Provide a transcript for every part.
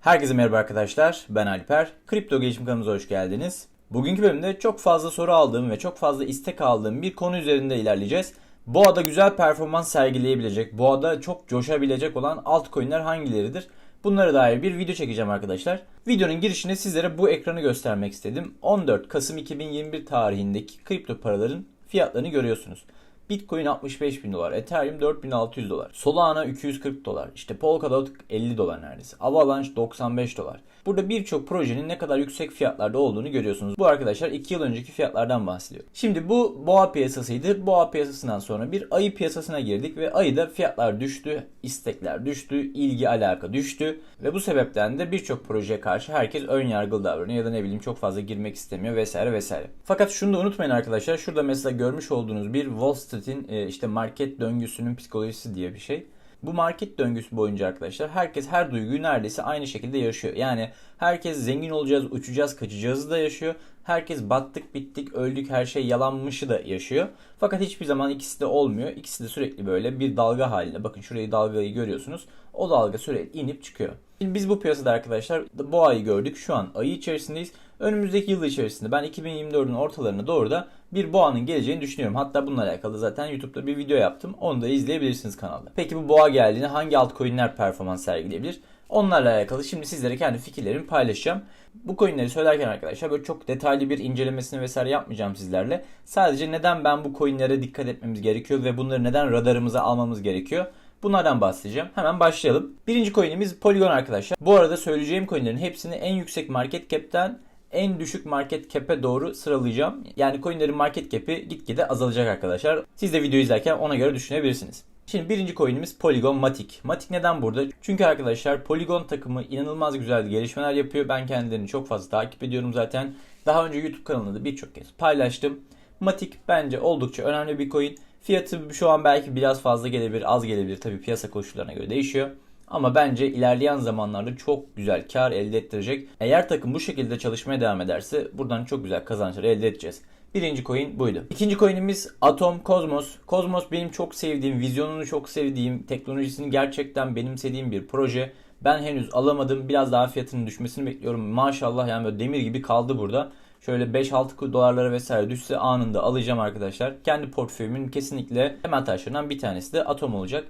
Herkese merhaba arkadaşlar. Ben Alper. Kripto Gelişim kanalımıza hoş geldiniz. Bugünkü bölümde çok fazla soru aldığım ve çok fazla istek aldığım bir konu üzerinde ilerleyeceğiz. Boğa'da güzel performans sergileyebilecek, Boğa'da çok coşabilecek olan altcoin'ler hangileridir? Bunlara dair bir video çekeceğim arkadaşlar. Videonun girişinde sizlere bu ekranı göstermek istedim. 14 Kasım 2021 tarihindeki kripto paraların fiyatlarını görüyorsunuz. Bitcoin 65 bin dolar, Ethereum 4600 dolar, Solana 240 dolar, işte Polkadot 50 dolar neredeyse, Avalanche 95 dolar. Burada birçok projenin ne kadar yüksek fiyatlarda olduğunu görüyorsunuz. Bu arkadaşlar 2 yıl önceki fiyatlardan bahsediyor. Şimdi bu boğa piyasasıydı. Boğa piyasasından sonra bir ayı piyasasına girdik ve ayıda fiyatlar düştü, istekler düştü, ilgi alaka düştü ve bu sebepten de birçok projeye karşı herkes ön yargılı davranıyor ya da ne bileyim çok fazla girmek istemiyor vesaire vesaire. Fakat şunu da unutmayın arkadaşlar. Şurada mesela görmüş olduğunuz bir Wall Street'in e, işte market döngüsünün psikolojisi diye bir şey. Bu market döngüsü boyunca arkadaşlar herkes her duyguyu neredeyse aynı şekilde yaşıyor. Yani herkes zengin olacağız, uçacağız, kaçacağızı da yaşıyor. Herkes battık, bittik, öldük, her şey yalanmışı da yaşıyor. Fakat hiçbir zaman ikisi de olmuyor. İkisi de sürekli böyle bir dalga halinde. Bakın şurayı dalgayı görüyorsunuz. O dalga sürekli inip çıkıyor. Şimdi biz bu piyasada arkadaşlar bu ayı gördük. Şu an ayı içerisindeyiz. Önümüzdeki yıl içerisinde ben 2024'ün ortalarına doğru da bir boğanın geleceğini düşünüyorum. Hatta bununla alakalı zaten YouTube'da bir video yaptım. Onu da izleyebilirsiniz kanalda. Peki bu boğa geldiğinde hangi altcoin'ler performans sergileyebilir? Onlarla alakalı şimdi sizlere kendi fikirlerimi paylaşacağım. Bu coinleri söylerken arkadaşlar böyle çok detaylı bir incelemesini vesaire yapmayacağım sizlerle. Sadece neden ben bu coinlere dikkat etmemiz gerekiyor ve bunları neden radarımıza almamız gerekiyor? Bunlardan bahsedeceğim. Hemen başlayalım. Birinci coin'imiz Polygon arkadaşlar. Bu arada söyleyeceğim coinlerin hepsini en yüksek market cap'ten en düşük market cap'e doğru sıralayacağım. Yani coinlerin market cap'i gitgide azalacak arkadaşlar. Siz de video izlerken ona göre düşünebilirsiniz. Şimdi birinci coin'imiz Polygon Matic. Matic neden burada? Çünkü arkadaşlar Polygon takımı inanılmaz güzel gelişmeler yapıyor. Ben kendilerini çok fazla takip ediyorum zaten. Daha önce YouTube kanalında da birçok kez paylaştım. Matic bence oldukça önemli bir coin. Fiyatı şu an belki biraz fazla gelebilir, az gelebilir. Tabii piyasa koşullarına göre değişiyor. Ama bence ilerleyen zamanlarda çok güzel kar elde ettirecek. Eğer takım bu şekilde çalışmaya devam ederse buradan çok güzel kazançlar elde edeceğiz. Birinci coin buydu. İkinci coinimiz Atom Cosmos. Cosmos benim çok sevdiğim, vizyonunu çok sevdiğim, teknolojisini gerçekten benimsediğim bir proje. Ben henüz alamadım. Biraz daha fiyatının düşmesini bekliyorum. Maşallah yani böyle demir gibi kaldı burada. Şöyle 5-6 dolarlara vesaire düşse anında alacağım arkadaşlar. Kendi portföyümün kesinlikle temel taşlarından bir tanesi de Atom olacak.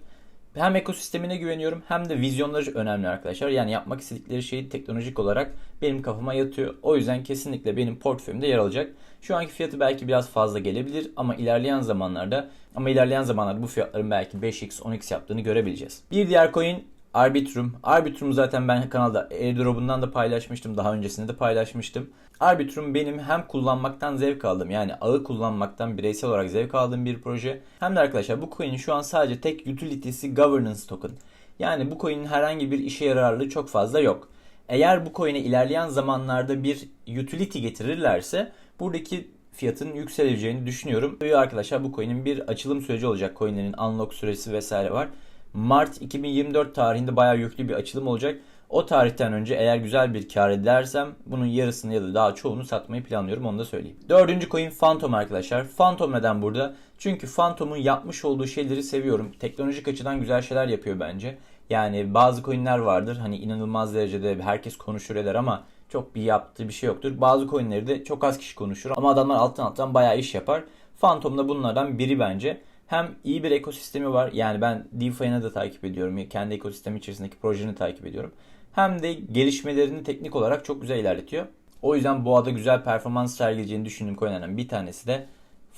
Hem ekosistemine güveniyorum hem de vizyonları önemli arkadaşlar. Yani yapmak istedikleri şey teknolojik olarak benim kafama yatıyor. O yüzden kesinlikle benim portföyümde yer alacak. Şu anki fiyatı belki biraz fazla gelebilir ama ilerleyen zamanlarda ama ilerleyen zamanlarda bu fiyatların belki 5x 10x yaptığını görebileceğiz. Bir diğer coin Arbitrum. Arbitrum zaten ben kanalda airdrop'undan da paylaşmıştım. Daha öncesinde de paylaşmıştım. Arbitrum benim hem kullanmaktan zevk aldığım yani ağı kullanmaktan bireysel olarak zevk aldığım bir proje. Hem de arkadaşlar bu coin'in şu an sadece tek utility'si governance token. Yani bu coin'in herhangi bir işe yararlığı çok fazla yok. Eğer bu coin'e ilerleyen zamanlarda bir utility getirirlerse buradaki fiyatın yükseleceğini düşünüyorum. Ve arkadaşlar bu coin'in bir açılım süreci olacak. Coin'lerin unlock süresi vesaire var. Mart 2024 tarihinde bayağı yüklü bir açılım olacak. O tarihten önce eğer güzel bir kar edersem bunun yarısını ya da daha çoğunu satmayı planlıyorum onu da söyleyeyim. Dördüncü coin Phantom arkadaşlar. Phantom neden burada? Çünkü Phantom'un yapmış olduğu şeyleri seviyorum. Teknolojik açıdan güzel şeyler yapıyor bence. Yani bazı coinler vardır hani inanılmaz derecede herkes konuşur eder ama çok bir yaptığı bir şey yoktur. Bazı coinleri de çok az kişi konuşur ama adamlar alttan alttan bayağı iş yapar. Phantom da bunlardan biri bence hem iyi bir ekosistemi var. Yani ben DeFi'ni de takip ediyorum. Kendi ekosistemi içerisindeki projeni takip ediyorum. Hem de gelişmelerini teknik olarak çok güzel ilerletiyor. O yüzden boğada güzel performans sergileyeceğini düşündüğüm coinlerden bir tanesi de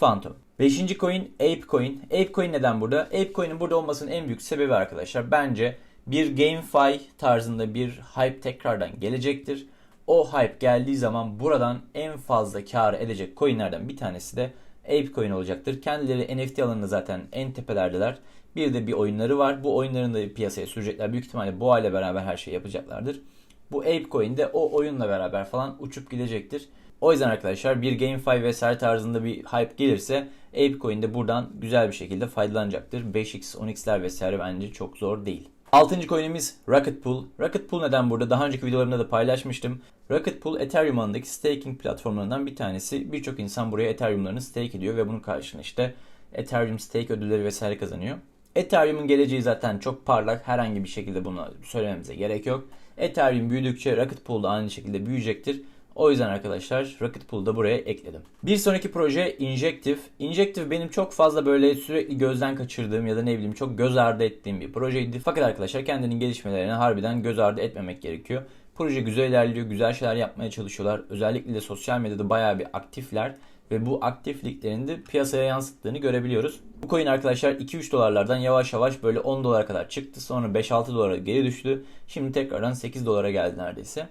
Phantom. Beşinci coin ApeCoin. ApeCoin neden burada? ApeCoin'in burada olmasının en büyük sebebi arkadaşlar bence bir GameFi tarzında bir hype tekrardan gelecektir. O hype geldiği zaman buradan en fazla kar edecek coinlerden bir tanesi de ApeCoin olacaktır. Kendileri NFT alanında zaten en tepelerdeler. Bir de bir oyunları var. Bu oyunların da piyasaya sürecekler. Büyük ihtimalle Boğa ile beraber her şeyi yapacaklardır. Bu ApeCoin de o oyunla beraber falan uçup gidecektir. O yüzden arkadaşlar bir GameFi vesaire tarzında bir hype gelirse ApeCoin de buradan güzel bir şekilde faydalanacaktır. 5x, 10x'ler vesaire bence çok zor değil. Altıncı coin'imiz Rocket Pool. Rocket Pool neden burada? Daha önceki videolarımda da paylaşmıştım. Rocket Pool Ethereum ağındaki staking platformlarından bir tanesi. Birçok insan buraya Ethereum'larını stake ediyor ve bunun karşılığında işte Ethereum stake ödülleri vesaire kazanıyor. Ethereum'un geleceği zaten çok parlak. Herhangi bir şekilde bunu söylememize gerek yok. Ethereum büyüdükçe Rocket Pool da aynı şekilde büyüyecektir. O yüzden arkadaşlar Rocket Pool'u da buraya ekledim. Bir sonraki proje Injective. Injective benim çok fazla böyle sürekli gözden kaçırdığım ya da ne bileyim çok göz ardı ettiğim bir projeydi. Fakat arkadaşlar kendinin gelişmelerini harbiden göz ardı etmemek gerekiyor. Proje güzel ilerliyor, güzel şeyler yapmaya çalışıyorlar. Özellikle de sosyal medyada bayağı bir aktifler ve bu aktifliklerini de piyasaya yansıttığını görebiliyoruz. Bu coin arkadaşlar 2-3 dolarlardan yavaş yavaş böyle 10 dolara kadar çıktı. Sonra 5-6 dolara geri düştü. Şimdi tekrardan 8 dolara geldi neredeyse.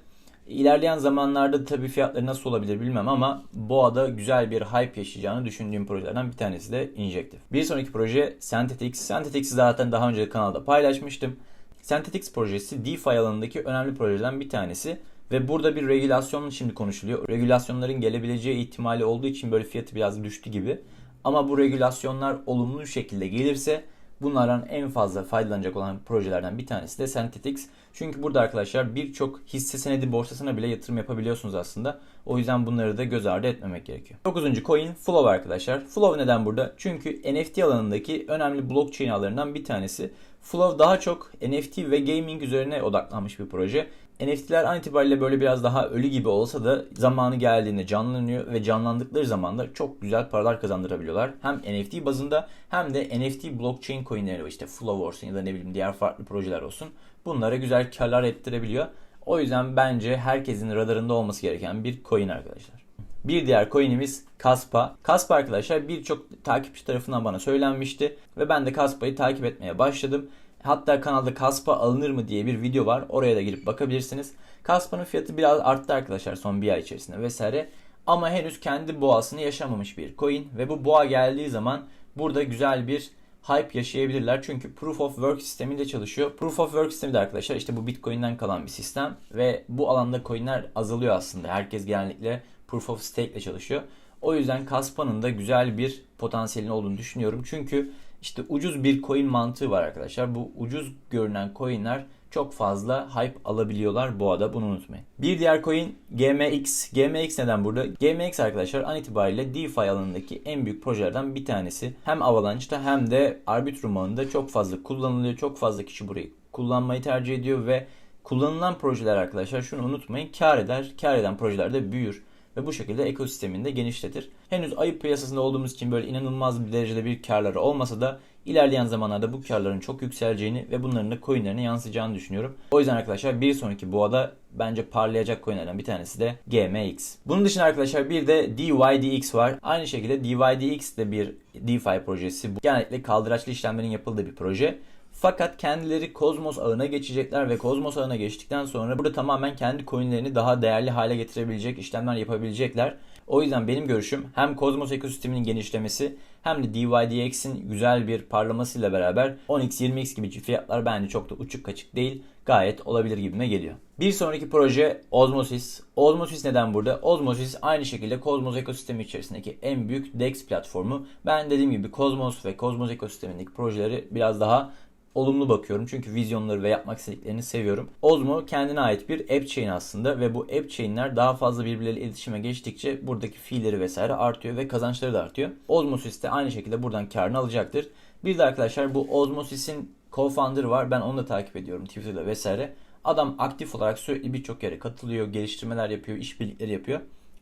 İlerleyen zamanlarda tabii fiyatları nasıl olabilir bilmem ama Boğa'da güzel bir hype yaşayacağını düşündüğüm projelerden bir tanesi de Injective. Bir sonraki proje Synthetix. Synthetix'i zaten daha önce kanalda paylaşmıştım. Synthetix projesi DeFi alanındaki önemli projelerden bir tanesi. Ve burada bir regülasyon şimdi konuşuluyor. Regülasyonların gelebileceği ihtimali olduğu için böyle fiyatı biraz düştü gibi. Ama bu regülasyonlar olumlu şekilde gelirse bunlardan en fazla faydalanacak olan projelerden bir tanesi de Synthetix. Çünkü burada arkadaşlar birçok hisse senedi borsasına bile yatırım yapabiliyorsunuz aslında. O yüzden bunları da göz ardı etmemek gerekiyor. 9. coin Flow arkadaşlar. Flow neden burada? Çünkü NFT alanındaki önemli blockchain ağlarından bir tanesi. Flow daha çok NFT ve gaming üzerine odaklanmış bir proje. NFT'ler an itibariyle böyle biraz daha ölü gibi olsa da zamanı geldiğinde canlanıyor ve canlandıkları zaman da çok güzel paralar kazandırabiliyorlar. Hem NFT bazında hem de NFT blockchain coinleri işte Flow olsun ya da ne bileyim diğer farklı projeler olsun. Bunlara güzel karlar ettirebiliyor. O yüzden bence herkesin radarında olması gereken bir coin arkadaşlar. Bir diğer coin'imiz Kaspa. Kaspa arkadaşlar birçok takipçi tarafından bana söylenmişti ve ben de Kaspa'yı takip etmeye başladım. Hatta kanalda Kaspa alınır mı diye bir video var. Oraya da girip bakabilirsiniz. Kaspa'nın fiyatı biraz arttı arkadaşlar son bir ay içerisinde vesaire. Ama henüz kendi boğasını yaşamamış bir coin ve bu boğa geldiği zaman burada güzel bir hype yaşayabilirler. Çünkü Proof of Work sistemiyle çalışıyor. Proof of Work sistemi de arkadaşlar işte bu Bitcoin'den kalan bir sistem ve bu alanda coinler azalıyor aslında. Herkes genellikle Proof of Stake ile çalışıyor. O yüzden Kaspa'nın da güzel bir potansiyelin olduğunu düşünüyorum. Çünkü işte ucuz bir coin mantığı var arkadaşlar. Bu ucuz görünen coinler çok fazla hype alabiliyorlar bu arada bunu unutmayın. Bir diğer coin GMX. GMX neden burada? GMX arkadaşlar an itibariyle DeFi alanındaki en büyük projelerden bir tanesi. Hem Avalanche'da hem de Arbitrum alanında çok fazla kullanılıyor. Çok fazla kişi burayı kullanmayı tercih ediyor ve kullanılan projeler arkadaşlar şunu unutmayın kar eder. Kar eden projeler de büyür ve bu şekilde ekosistemini de genişletir. Henüz ayıp piyasasında olduğumuz için böyle inanılmaz bir derecede bir karları olmasa da ilerleyen zamanlarda bu karların çok yükseleceğini ve bunların da coinlerine yansıyacağını düşünüyorum. O yüzden arkadaşlar bir sonraki boğada bence parlayacak coinlerden bir tanesi de GMX. Bunun dışında arkadaşlar bir de DYDX var. Aynı şekilde DYDX de bir DeFi projesi. Bu genellikle kaldıraçlı işlemlerin yapıldığı bir proje. Fakat kendileri Kozmos ağına geçecekler ve Kozmos ağına geçtikten sonra burada tamamen kendi coinlerini daha değerli hale getirebilecek işlemler yapabilecekler. O yüzden benim görüşüm hem Kozmos ekosisteminin genişlemesi hem de DYDX'in güzel bir parlamasıyla beraber 10x 20x gibi fiyatlar bence çok da uçuk kaçık değil. Gayet olabilir gibime geliyor. Bir sonraki proje Osmosis. Osmosis neden burada? Osmosis aynı şekilde Cosmos ekosistemi içerisindeki en büyük DEX platformu. Ben dediğim gibi Cosmos ve Cosmos ekosistemindeki projeleri biraz daha olumlu bakıyorum. Çünkü vizyonları ve yapmak istediklerini seviyorum. Ozmo kendine ait bir app chain aslında ve bu app chain'ler daha fazla birbirleriyle iletişime geçtikçe buradaki fiilleri vesaire artıyor ve kazançları da artıyor. Osmosis de aynı şekilde buradan karını alacaktır. Bir de arkadaşlar bu Osmosis'in co-founder var. Ben onu da takip ediyorum Twitter'da vesaire. Adam aktif olarak sürekli birçok yere katılıyor, geliştirmeler yapıyor, işbirlikleri yapıyor.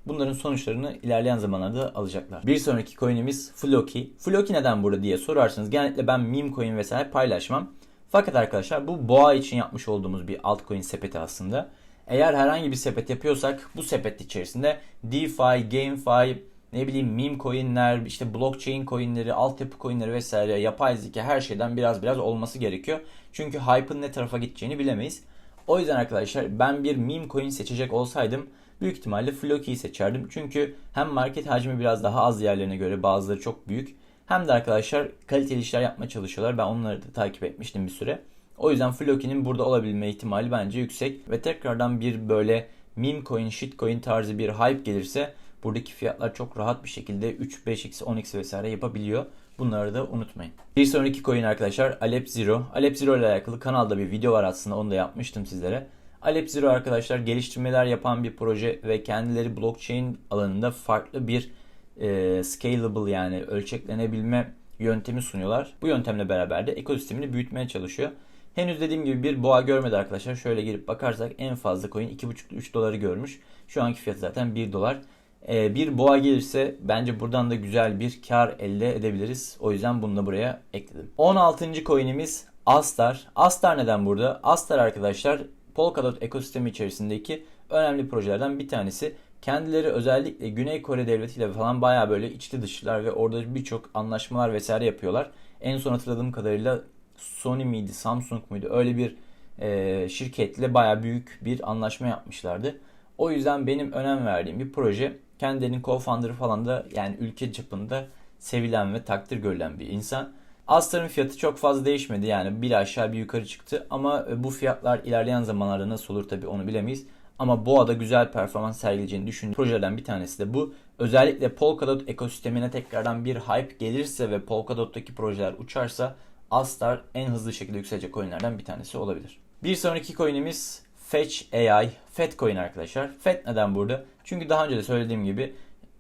Bunların sonuçlarını ilerleyen zamanlarda alacaklar. Bir sonraki coin'imiz Floki. Floki neden burada diye sorarsanız genellikle ben meme coin vesaire paylaşmam. Fakat arkadaşlar bu boğa için yapmış olduğumuz bir altcoin sepeti aslında. Eğer herhangi bir sepet yapıyorsak bu sepet içerisinde DeFi, GameFi, ne bileyim meme coinler, işte blockchain coinleri, altyapı coinleri vesaire, yapay zeka her şeyden biraz biraz olması gerekiyor. Çünkü hype'ın ne tarafa gideceğini bilemeyiz. O yüzden arkadaşlar ben bir meme coin seçecek olsaydım büyük ihtimalle Floki'yi seçerdim. Çünkü hem market hacmi biraz daha az diğerlerine göre bazıları çok büyük. Hem de arkadaşlar kaliteli işler yapmaya çalışıyorlar. Ben onları da takip etmiştim bir süre. O yüzden Floki'nin burada olabilme ihtimali bence yüksek. Ve tekrardan bir böyle meme coin, shitcoin tarzı bir hype gelirse buradaki fiyatlar çok rahat bir şekilde 3, 5x, 10x vesaire yapabiliyor. Bunları da unutmayın. Bir sonraki coin arkadaşlar Alep Zero. Alep Zero ile alakalı kanalda bir video var aslında onu da yapmıştım sizlere. Alep Zero arkadaşlar geliştirmeler yapan bir proje ve kendileri blockchain alanında farklı bir e, scalable yani ölçeklenebilme yöntemi sunuyorlar. Bu yöntemle beraber de ekosistemini büyütmeye çalışıyor. Henüz dediğim gibi bir boğa görmedi arkadaşlar. Şöyle girip bakarsak en fazla coin 2,5-3 doları görmüş. Şu anki fiyatı zaten 1 dolar. Ee, bir boğa gelirse bence buradan da güzel bir kar elde edebiliriz. O yüzden bunu da buraya ekledim. 16. coin'imiz Astar. Astar neden burada? Astar arkadaşlar Polkadot ekosistemi içerisindeki önemli projelerden bir tanesi. Kendileri özellikle Güney Kore devletiyle falan baya böyle içli dışlılar ve orada birçok anlaşmalar vesaire yapıyorlar. En son hatırladığım kadarıyla Sony miydi, Samsung muydu öyle bir e, şirketle baya büyük bir anlaşma yapmışlardı. O yüzden benim önem verdiğim bir proje kendilerinin co-founder'ı falan da yani ülke çapında sevilen ve takdir görülen bir insan. Astar'ın fiyatı çok fazla değişmedi yani bir aşağı bir yukarı çıktı ama e, bu fiyatlar ilerleyen zamanlarda nasıl olur tabi onu bilemeyiz. Ama Boğa'da güzel performans sergileyeceğini düşündüğüm projelerden bir tanesi de bu. Özellikle Polkadot ekosistemine tekrardan bir hype gelirse ve Polkadot'taki projeler uçarsa Astar en hızlı şekilde yükselecek coinlerden bir tanesi olabilir. Bir sonraki coinimiz Fetch AI, FET coin arkadaşlar. FET neden burada? Çünkü daha önce de söylediğim gibi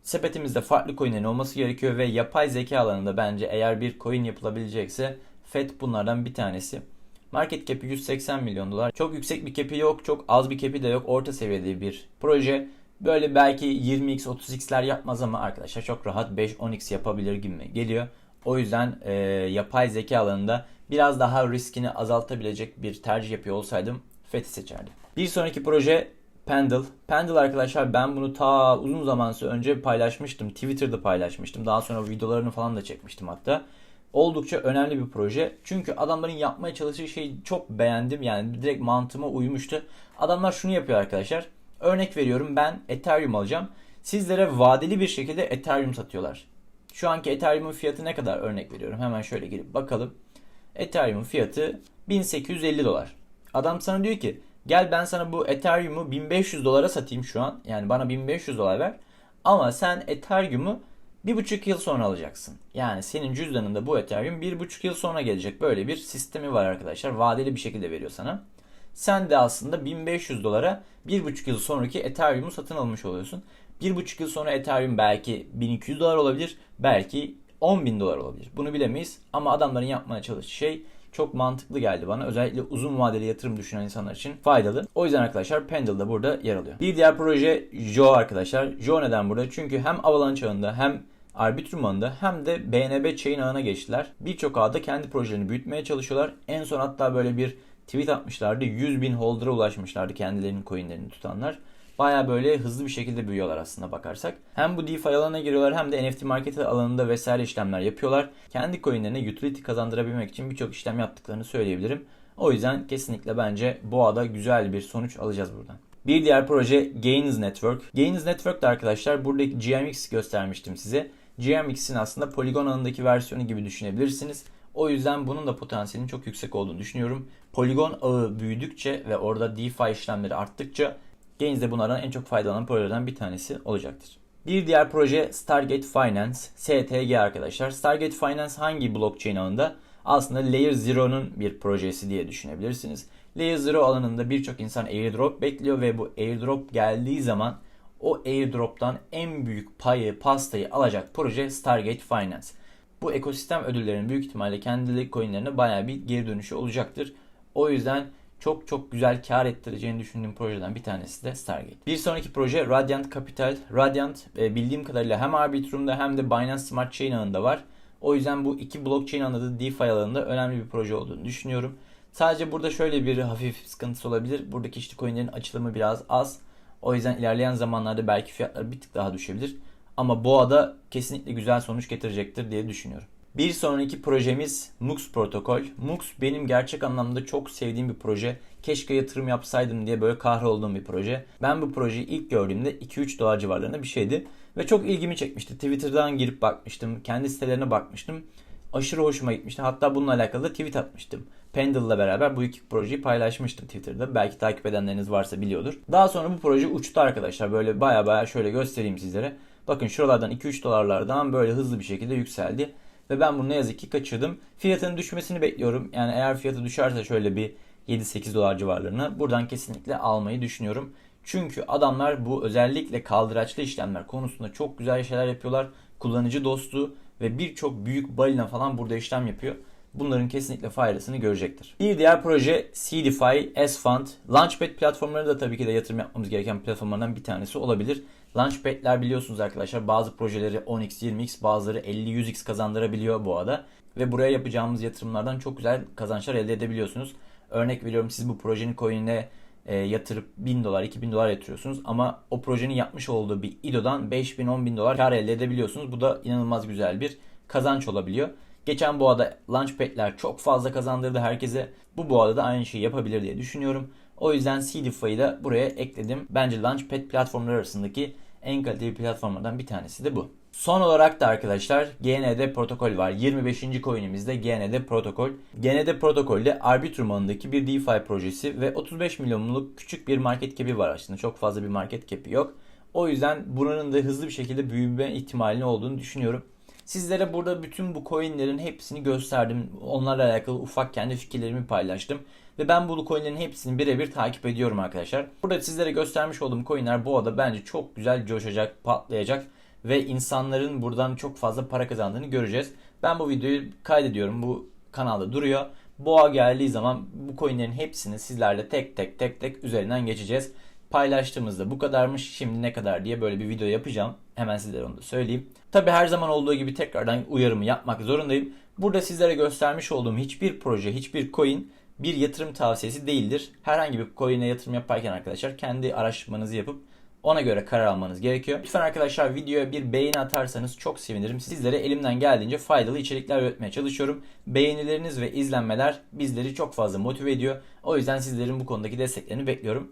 sepetimizde farklı coinlerin olması gerekiyor ve yapay zeka alanında bence eğer bir coin yapılabilecekse FET bunlardan bir tanesi. Market cap'i 180 milyon dolar. Çok yüksek bir cap'i yok, çok az bir cap'i de yok. Orta seviyede bir proje. Böyle belki 20x, 30x'ler yapmaz ama arkadaşlar çok rahat 5-10x yapabilir gibi geliyor. O yüzden e, yapay zeka alanında biraz daha riskini azaltabilecek bir tercih yapıyor olsaydım FET'i seçerdim. Bir sonraki proje Pendle. Pendle arkadaşlar ben bunu ta uzun zaman önce paylaşmıştım. Twitter'da paylaşmıştım. Daha sonra videolarını falan da çekmiştim hatta. Oldukça önemli bir proje. Çünkü adamların yapmaya çalıştığı şeyi çok beğendim. Yani direkt mantığıma uymuştu. Adamlar şunu yapıyor arkadaşlar. Örnek veriyorum ben Ethereum alacağım. Sizlere vadeli bir şekilde Ethereum satıyorlar. Şu anki Ethereum'un fiyatı ne kadar örnek veriyorum. Hemen şöyle girip bakalım. Ethereum'un fiyatı 1850 dolar. Adam sana diyor ki gel ben sana bu Ethereum'u 1500 dolara satayım şu an. Yani bana 1500 dolar ver. Ama sen Ethereum'u bir buçuk yıl sonra alacaksın. Yani senin cüzdanında bu Ethereum bir buçuk yıl sonra gelecek. Böyle bir sistemi var arkadaşlar. Vadeli bir şekilde veriyor sana. Sen de aslında 1500 dolara bir buçuk yıl sonraki Ethereum'u satın almış oluyorsun. Bir buçuk yıl sonra Ethereum belki 1200 dolar olabilir. Belki 10.000 dolar olabilir. Bunu bilemeyiz. Ama adamların yapmaya çalıştığı şey çok mantıklı geldi bana. Özellikle uzun vadeli yatırım düşünen insanlar için faydalı. O yüzden arkadaşlar Pendle da burada yer alıyor. Bir diğer proje Jo arkadaşlar. Jo neden burada? Çünkü hem Avalanche ağında hem Arbitrum ağında hem de BNB Chain ağına geçtiler. Birçok ağda kendi projelerini büyütmeye çalışıyorlar. En son hatta böyle bir tweet atmışlardı. 100 bin holder'a ulaşmışlardı kendilerinin coinlerini tutanlar baya böyle hızlı bir şekilde büyüyorlar aslında bakarsak. Hem bu DeFi alanına giriyorlar hem de NFT market alanında vesaire işlemler yapıyorlar. Kendi coinlerine utility kazandırabilmek için birçok işlem yaptıklarını söyleyebilirim. O yüzden kesinlikle bence boğada güzel bir sonuç alacağız buradan. Bir diğer proje Gains Network. Gains Network de arkadaşlar buradaki GMX göstermiştim size. GMX'in aslında Polygon alanındaki versiyonu gibi düşünebilirsiniz. O yüzden bunun da potansiyelinin çok yüksek olduğunu düşünüyorum. Polygon ağı büyüdükçe ve orada DeFi işlemleri arttıkça Gains de bunlardan en çok faydalanan projelerden bir tanesi olacaktır. Bir diğer proje Stargate Finance, STG arkadaşlar. Stargate Finance hangi blockchain alanında? Aslında Layer Zero'nun bir projesi diye düşünebilirsiniz. Layer Zero alanında birçok insan airdrop bekliyor ve bu airdrop geldiği zaman o airdrop'tan en büyük payı, pastayı alacak proje Stargate Finance. Bu ekosistem ödüllerinin büyük ihtimalle kendi coinlerine baya bir geri dönüşü olacaktır. O yüzden çok çok güzel kar ettireceğini düşündüğüm projeden bir tanesi de Stargate. Bir sonraki proje Radiant Capital. Radiant e, bildiğim kadarıyla hem Arbitrum'da hem de Binance Smart Chain ağında var. O yüzden bu iki blockchain anladığı DeFi alanında önemli bir proje olduğunu düşünüyorum. Sadece burada şöyle bir hafif sıkıntısı olabilir. Buradaki işte coinlerin açılımı biraz az. O yüzden ilerleyen zamanlarda belki fiyatlar bir tık daha düşebilir. Ama Boğa'da kesinlikle güzel sonuç getirecektir diye düşünüyorum. Bir sonraki projemiz MUX protokol. MUX benim gerçek anlamda çok sevdiğim bir proje. Keşke yatırım yapsaydım diye böyle kahrolduğum bir proje. Ben bu projeyi ilk gördüğümde 2-3 dolar civarlarında bir şeydi. Ve çok ilgimi çekmişti. Twitter'dan girip bakmıştım. Kendi sitelerine bakmıştım. Aşırı hoşuma gitmişti. Hatta bununla alakalı da tweet atmıştım. Pendle'la beraber bu iki projeyi paylaşmıştım Twitter'da. Belki takip edenleriniz varsa biliyordur. Daha sonra bu proje uçtu arkadaşlar. Böyle baya baya şöyle göstereyim sizlere. Bakın şuralardan 2-3 dolarlardan böyle hızlı bir şekilde yükseldi. Ve ben bunu ne yazık ki kaçırdım. Fiyatının düşmesini bekliyorum. Yani eğer fiyatı düşerse şöyle bir 7-8 dolar civarlarına buradan kesinlikle almayı düşünüyorum. Çünkü adamlar bu özellikle kaldıraçlı işlemler konusunda çok güzel şeyler yapıyorlar. Kullanıcı dostu ve birçok büyük balina falan burada işlem yapıyor. Bunların kesinlikle faydasını görecektir. Bir diğer proje CDFI, S-Fund. Launchpad platformları da tabii ki de yatırım yapmamız gereken platformlardan bir tanesi olabilir. Launchpad'ler biliyorsunuz arkadaşlar bazı projeleri 10x, 20x, bazıları 50-100x kazandırabiliyor bu arada. Ve buraya yapacağımız yatırımlardan çok güzel kazançlar elde edebiliyorsunuz. Örnek veriyorum siz bu projenin coin'ine e, yatırıp 1000 dolar, 2000 dolar yatırıyorsunuz ama o projenin yapmış olduğu bir IDO'dan 5000, 10.000 dolar kar elde edebiliyorsunuz. Bu da inanılmaz güzel bir kazanç olabiliyor. Geçen boğada Launchpad'ler çok fazla kazandırdı herkese. Bu boğada da aynı şeyi yapabilir diye düşünüyorum. O yüzden CDFI'yi de buraya ekledim. Bence Launchpad platformları arasındaki en kaliteli platformlardan bir tanesi de bu. Son olarak da arkadaşlar GND protokol var. 25. coin'imizde GND protokol. GND protokolde Arbitrum ağındaki bir DeFi projesi ve 35 milyonluk küçük bir market cap'i var aslında. Çok fazla bir market cap'i yok. O yüzden buranın da hızlı bir şekilde büyüme ihtimalini olduğunu düşünüyorum. Sizlere burada bütün bu coinlerin hepsini gösterdim. Onlarla alakalı ufak kendi fikirlerimi paylaştım. Ve ben bu coinlerin hepsini birebir takip ediyorum arkadaşlar. Burada sizlere göstermiş olduğum coinler bu arada bence çok güzel coşacak, patlayacak. Ve insanların buradan çok fazla para kazandığını göreceğiz. Ben bu videoyu kaydediyorum. Bu kanalda duruyor. Boğa geldiği zaman bu coinlerin hepsini sizlerle tek tek tek tek üzerinden geçeceğiz. Paylaştığımızda bu kadarmış şimdi ne kadar diye böyle bir video yapacağım. Hemen sizlere onu da söyleyeyim. Tabi her zaman olduğu gibi tekrardan uyarımı yapmak zorundayım. Burada sizlere göstermiş olduğum hiçbir proje, hiçbir coin bir yatırım tavsiyesi değildir. Herhangi bir coin'e yatırım yaparken arkadaşlar kendi araştırmanızı yapıp ona göre karar almanız gerekiyor. Lütfen arkadaşlar videoya bir beğeni atarsanız çok sevinirim. Sizlere elimden geldiğince faydalı içerikler üretmeye çalışıyorum. Beğenileriniz ve izlenmeler bizleri çok fazla motive ediyor. O yüzden sizlerin bu konudaki desteklerini bekliyorum.